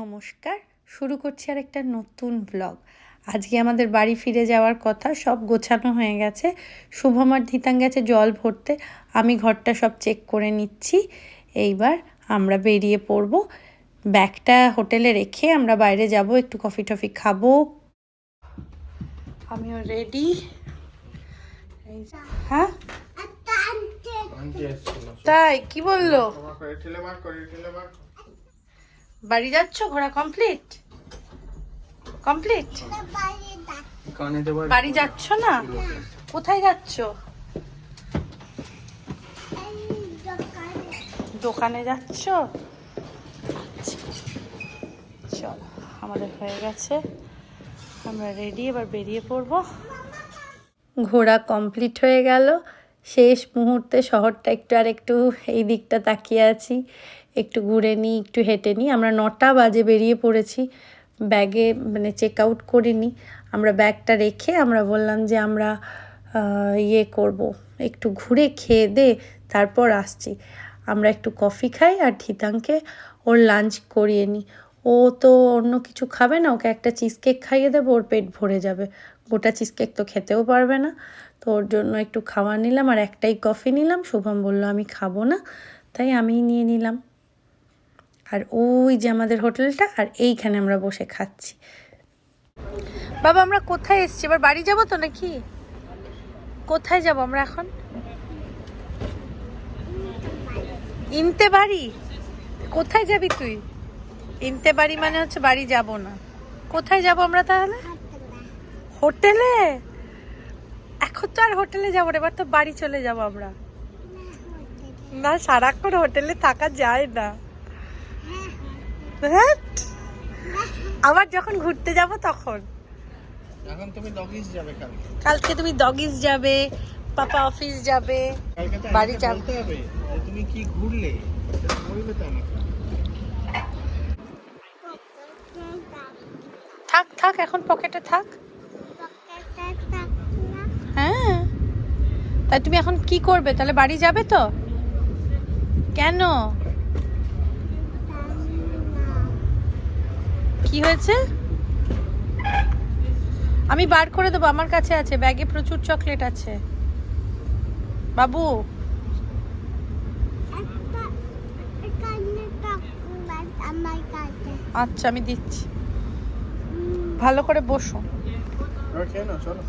নমস্কার শুরু করছি আর একটা নতুন ব্লগ আজকে আমাদের বাড়ি ফিরে যাওয়ার কথা সব গোছানো হয়ে গেছে। শুভমার ধিতাং গেছে জল ভরতে আমি ঘরটা সব চেক করে নিচ্ছি। এইবার আমরা বেরিয়ে পড়ব। ব্যাগটা হোটেলে রেখে আমরা বাইরে যাব একটু কফি টফি খাব। আমিও রেডি হ্যাঁ? তাই কি বলল? ঠেলে বার। বাড়ি যাচ্ছ? ঘোরা কমপ্লিট কমপ্লিট বাড়ি যাচ্ছ না? কোথায় যাচ্ছ? দোকানে যাচ্ছ? আচ্ছা। চলো আমাদের হয়ে গেছে। আমরা রেডি এবার বেরিয়ে পড়ব। ঘোরা কমপ্লিট হয়ে গেল। শেষ মুহূর্তে শহরটা একটু আর একটু এই দিকটা তাকিয়ে আছি। একটু ঘুরে নিই, একটু হেঁটে নিই। আমরা নটা বাজে বেরিয়ে পড়েছি। ব্যাগে মানে চেক আউট করিনি। আমরা ব্যাগটা রেখে আমরা বললাম যে আমরা ইয়ে করব। একটু ঘুরে খেয়ে দে, তারপর আসছি। আমরা একটু কফি খাই আর ধিতাংকে ওর লাঞ্চ করিয়ে নিই। ও তো অন্য কিছু খাবে না, ওকে একটা চিজ কেক খাইয়ে দেবো, ওর পেট ভরে যাবে। গোটা চিজ কেক তো খেতেও পারবে না। তো ওর জন্য একটু খাওয়া নিলাম আর একটাই কফি নিলাম। শুভম বলল, আমি খাব না। তাই আমিই নিয়ে নিলাম। আর ওই যে আমাদের হোটেলটা আর এইখানে আমরা বসে খাচ্ছি। বাবা, আমরা কোথায় এসছি? এবার বাড়ি যাব তো নাকি? কোথায় যাব আমরা এখন? ইনতে বাড়ি কোথায় যাবি তুই? ইনতে বাড়ি মানে হচ্ছে বাড়ি যাব না। কোথায় যাব আমরা তাহলে? হোটেলে? এখন তো আর হোটেলে যাব না, এবার তো বাড়ি চলে যাব আমরা। না, সারাক্ষণ হোটেলে থাকা যায় না। আবার যখন ঘুরতে যাব তখন। এখন তুমি ডগিস যাবে কালকে। কালকে তুমি ডগিস যাবে পাপা অফিস যাবে বাড়ি যাব। হবে তুমি কি ঘুরলে? বলবে তো আমাকে। থাক থাক এখন পকেটে থাক। হ্যাঁ। তাই তুমি এখন কি করবে? তাহলে বাড়ি যাবে তো? কেন? কি হয়েছে? আমি বার করে দেবো আমার কাছে আছে ব্যাগে প্রচুর চকলেট আছে। বাবু। আচ্ছা আমি দিচ্ছি। ভালো করে বসো।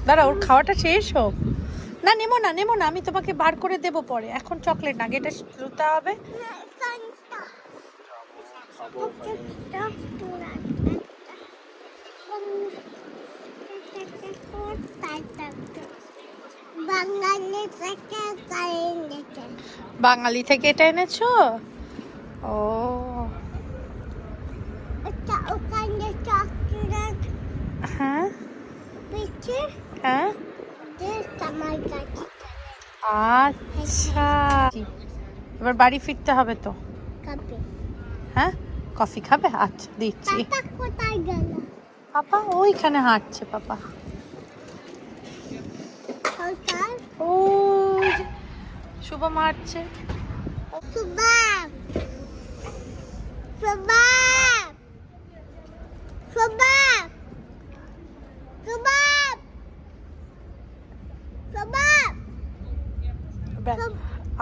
দাঁড়া ওর খাওয়াটা শেষ হোক। না নেমো না নেমো না আমি তোমাকে বার করে দেবো পরে। এখন চকলেট না এটা লুতা হবে। বাঙালি থেকে এটা এনেছো? ও। হ্যাঁ? হ্যাঁ? আচ্ছা। এবার বাড়ি ফিরতে হবে তো। হ্যাঁ? কফি খাবে? আচ্ছা দিচ্ছি। পাপা ওইখানে হাঁটছে পাপা। যে শুভম হাঁটছে।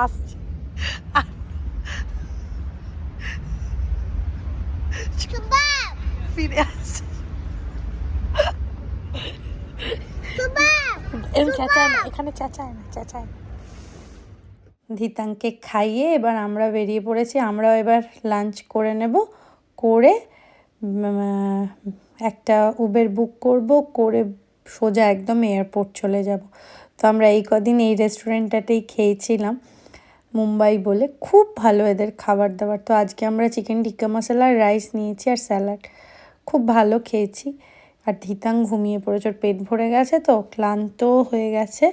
আসছে। ফিরে আসছে। এরকম চেঁচায় না এখানে চেঁচায় না চেঁচায় না। ধিতাংকে খাইয়ে এবার আমরা বেরিয়ে পড়েছি আমরাও এবার লাঞ্চ করে নেব করে একটা উবের বুক করব করে সোজা একদম এয়ারপোর্ট চলে যাব। তো আমরা এই কদিন এই রেস্টুরেন্টটাতেই খেয়েছিলাম মুম্বাই বলে। খুব ভালো এদের খাবার দাবার তো আজকে আমরা চিকেন টিক্কা মশলা রাইস নিয়েছি আর স্যালাড খুব ভালো খেয়েছি। আর ধিতাং ঘুমিয়ে পড়েছে, ওর পেট ভরে গেছে তো ক্লান্ত হয়ে গেছে।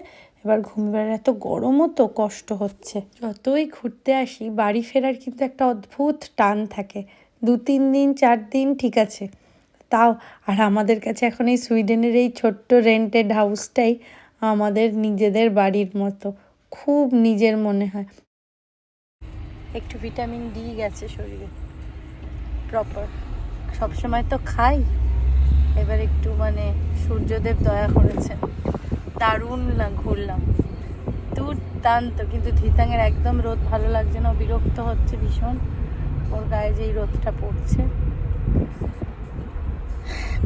এবার ঘুমবার এত গরমও তো কষ্ট হচ্ছে। যতই ঘুরতে আসি, বাড়ি ফেরার কিন্তু একটা অদ্ভুত টান থাকে। দু, তিন দিন, চার দিন, ঠিক আছে। তাও, আর আমাদের কাছে এখন এই সুইডেনের এই ছোট্ট রেন্টেড হাউসটাই আমাদের নিজেদের বাড়ির মতো। খুব নিজের মনে হয়। একটু ভিটামিন ডি গেছে শরীরে। প্রপার সবসময় তো খাই। এবার একটু মানে সূর্যদেব দয়া করেছেন। দারুণ ঘুরলাম। দুর্দান্ত, কিন্তু ধিতাঙের একদম রোদ ভালো লাগছে না বিরক্ত হচ্ছে ভীষণ। ওর গায়ে যে এই রোদটা পড়ছে।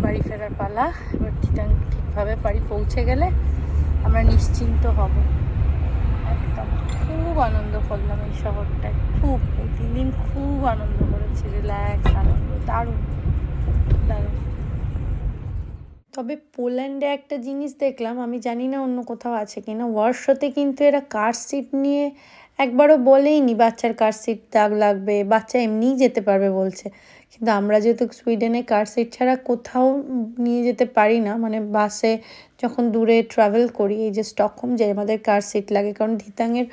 বাড়ি ফেরার পালা, এবার ধিতাং ঠিকভাবে বাড়ি পৌঁছে গেলে আমরা নিশ্চিন্ত হব। একদম খুব আনন্দ করলাম এই শহরটায়। খুব, এই তিন দিন খুব আনন্দ করেছি রিল্যাক্স আনন্দ, দারুণ। দারুণ। তবে পোল্যান্ডে একটা জিনিস দেখলাম, আমি জানি না অন্য কোথাও আছে কিনা ওয়ার্কশপে কিন্তু এরা কার সিট নিয়ে একবারও বলেইনি বাচ্চার কার সিট দাগ লাগবে, বাচ্চা এমনিই যেতে পারবে বলছে। কিন্তু আমরা যেহেতু সুইডেনে কার সিট ছাড়া কোথাও নিয়ে যেতে পারি না মানে বাসে যখন দূরে ট্রাভেল করি, এই যে স্টকহোম যে আমাদের কার সিট লাগে, কারণ ধিতাঙের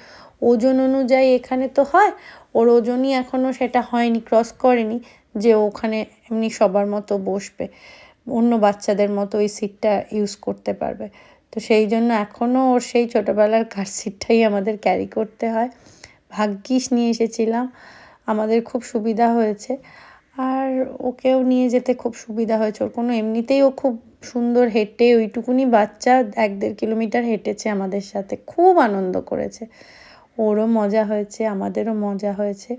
ওজন অনুযায়ী এখানে তো হয়, ওর ওজনই এখনও সেটা হয়নি ক্রস করেনি, যে ওখানে এমনি সবার মতো বসবে। অন্য বাচ্চাদের মতো ওই সিটটা ইউজ করতে পারবে। তো সেই জন্য এখনও ওর সেই ছোটোবেলার কার সিটটাই আমাদের ক্যারি করতে হয়। ভাগ্যিস নিয়ে এসেছিলাম, আমাদের খুব সুবিধা হয়েছে। আর ওকেও নিয়ে যেতে খুব সুবিধা হয়েছে। ওর কোনো এমনিতেই ও খুব সুন্দর হেঁটে, ওইটুকুনি বাচ্চা এক দেড় কিলোমিটার হেঁটেছে আমাদের সাথে। খুব আনন্দ করেছে। ওরও মজা হয়েছে, আমাদেরও মজা হয়েছে।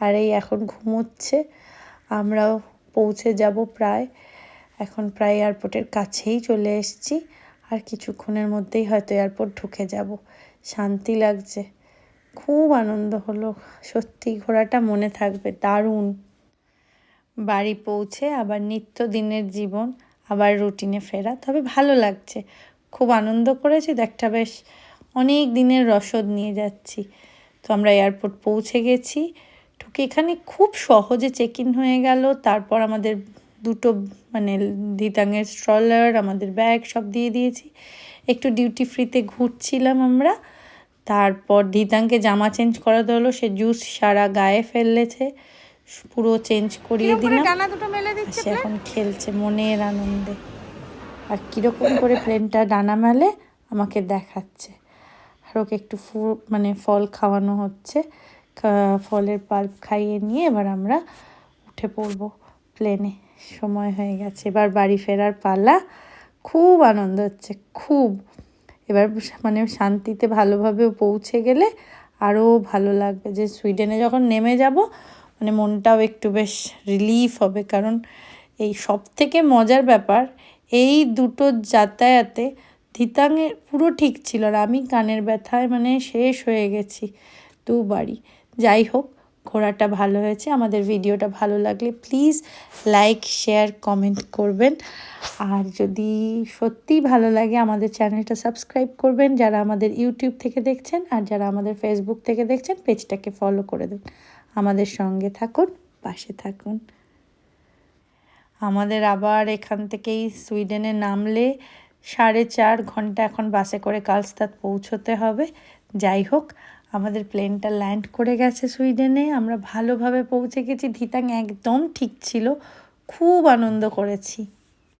আর এই এখন ঘুমোচ্ছে। আমরাও পৌঁছে যাব প্রায়। এখন প্রায় এয়ারপোর্টের কাছেই চলে এসেছি। আর কিছুক্ষণের মধ্যেই হয়তো এয়ারপোর্ট ঢুকে যাব। শান্তি লাগছে। খুব আনন্দ হলো। সত্যি ঘোরাটা মনে থাকবে। দারুণ। বাড়ি পৌঁছে আবার নিত্যদিনের জীবন, আবার রুটিনে ফেরা। তবে ভালো লাগছে। খুব আনন্দ করেছি। একটা বেশ অনেক দিনের রসদ নিয়ে যাচ্ছি। তো আমরা এয়ারপোর্ট পৌঁছে গেছি। ঢুকে এখানে খুব সহজে চেক ইন হয়ে গেল। তারপর আমাদের দুটো মানে দিতাঙের স্ট্রলার আমাদের ব্যাগ সব দিয়ে দিয়েছি। একটু ডিউটি ফ্রিতে ঘুরছিলাম আমরা। তারপর দিতাংকে জামা চেঞ্জ করাতে হলো সে জুস সারা গায়ে ফেলেছে। পুরো চেঞ্জ করিয়ে দিলাম। সে এখন খেলছে মনের আনন্দে। আর কীরকম করে প্লেনটা ডানা মেলে আমাকে দেখাচ্ছে। আর ওকে একটু ফু মানে ফল খাওয়ানো হচ্ছে। ফলের পাল্প খাইয়ে নিয়ে এবার আমরা উঠে পড়ব। প্লেনে সময় হয়ে গেছে। এবার বাড়ি ফেরার পালা। খুব আনন্দ হচ্ছে, খুব। এবার মানে শান্তিতে ভালোভাবে পৌঁছে গেলে আরও ভালো লাগবে যে সুইডেনে যখন নেমে যাব মানে মনটাও একটু বেশ রিলিফ হবে। কারণ এই সব থেকে মজার ব্যাপার, এই দুটো যাতায়াতে ধিতাঙের পুরো ঠিক ছিল আর আমি কানের ব্যথায় মানে শেষ হয়ে গেছি দুবারই। যাই হোক ঘোরাটা ভালো হয়েছে। আমাদের ভিডিওটা ভালো লাগলে প্লিজ লাইক শেয়ার কমেন্ট করবেন। আর যদি সত্যিই ভালো লাগে আমাদের চ্যানেলটা সাবস্ক্রাইব করবেন, যারা আমাদের ইউটিউব থেকে দেখছেন আর যারা আমাদের ফেসবুক থেকে দেখছেন পেজটাকে ফলো করে দেবেন। আমাদের সঙ্গে থাকুন, পাশে থাকুন। আমাদের আবার এখান থেকেই সুইডেনে নামলে সাড়ে চার ঘণ্টা এখন বাসে করে কালস্তাদ পৌঁছতে হবে। যাই হোক আমাদের প্লেনটা ল্যান্ড করে গেছে সুইডেনে। আমরা ভালোভাবে পৌঁছে গেছি। ধিতাং একদম ঠিক ছিল। খুব আনন্দ করেছি।